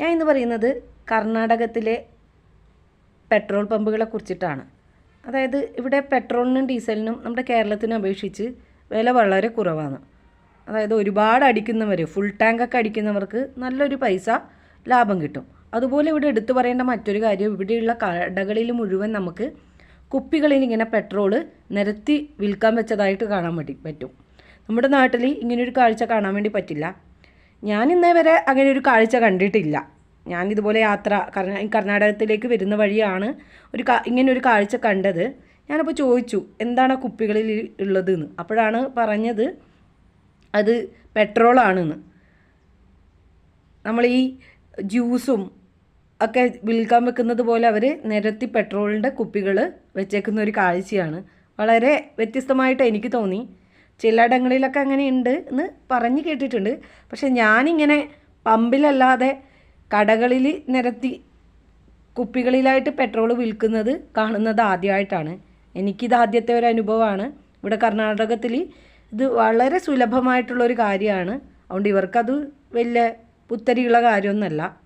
ഞാൻ ഇന്ന് പറയുന്നത് കർണാടകത്തിലെ പെട്രോൾ പമ്പുകളെ കുറിച്ചിട്ടാണ്. അതായത് ഇവിടെ പെട്രോളിനും ഡീസലിനും നമ്മുടെ കേരളത്തിനും അപേക്ഷിച്ച് വില വളരെ കുറവാണ്. അതായത് ഒരുപാട് അടിക്കുന്നവർ ഫുൾ ടാങ്കൊക്കെ അടിക്കുന്നവർക്ക് നല്ലൊരു പൈസ ലാഭം കിട്ടും. അതുപോലെ ഇവിടെ എടുത്തു പറയേണ്ട മറ്റൊരു കാര്യം ഇവിടെയുള്ള കടകളിൽ മുഴുവൻ നമുക്ക് കുപ്പികളിൽ ഇങ്ങനെ പെട്രോൾ നിരത്തി വിൽക്കാൻ വെച്ചതായിട്ട് കാണാൻ വേണ്ടി പറ്റും. നമ്മുടെ നാട്ടിൽ ഇങ്ങനെയൊരു കാഴ്ച കാണാൻ വേണ്ടി പറ്റില്ല. ഞാൻ ഇന്നേ വരെ അങ്ങനെ ഒരു കാഴ്ച കണ്ടിട്ടില്ല. ഞാൻ ഇതുപോലെ യാത്ര കർണാ കർണാടകത്തിലേക്ക് വരുന്ന വഴിയാണ് ഒരു ഇങ്ങനെ ഒരു കാഴ്ച കണ്ടത്. ഞാനപ്പോൾ ചോദിച്ചു എന്താണ് കുപ്പികളിൽ ഉള്ളതെന്ന്? അപ്പോഴാണ് പറഞ്ഞത് അത് പെട്രോളാണെന്ന്. നമ്മൾ ഈ ജ്യൂസും ഒക്കെ വിൽക്കാൻ വെക്കുന്നത് പോലെ അവർ നിരത്തി പെട്രോളിന്റെ കുപ്പികൾ വെച്ചേക്കുന്ന ഒരു കാഴ്ചയാണ്. വളരെ വ്യത്യസ്തമായിട്ട് എനിക്ക് തോന്നി. ചിലയിടങ്ങളിലൊക്കെ അങ്ങനെ ഉണ്ട് എന്ന് പറഞ്ഞു കേട്ടിട്ടുണ്ട്. പക്ഷെ ഞാനിങ്ങനെ പമ്പിലല്ലാതെ കടകളിൽ നിരത്തി കുപ്പികളിലായിട്ട് പെട്രോൾ വിൽക്കുന്നത് കാണുന്നത് ആദ്യമായിട്ടാണ്. എനിക്കിത് ആദ്യത്തെ ഒരു അനുഭവമാണ്. ഇവിടെ കർണാടകത്തിൽ ഇത് വളരെ സുലഭമായിട്ടുള്ളൊരു കാര്യമാണ്. അതുകൊണ്ട് ഇവർക്കത് വലിയ പുത്തരിയുള്ള കാര്യമൊന്നുമല്ല.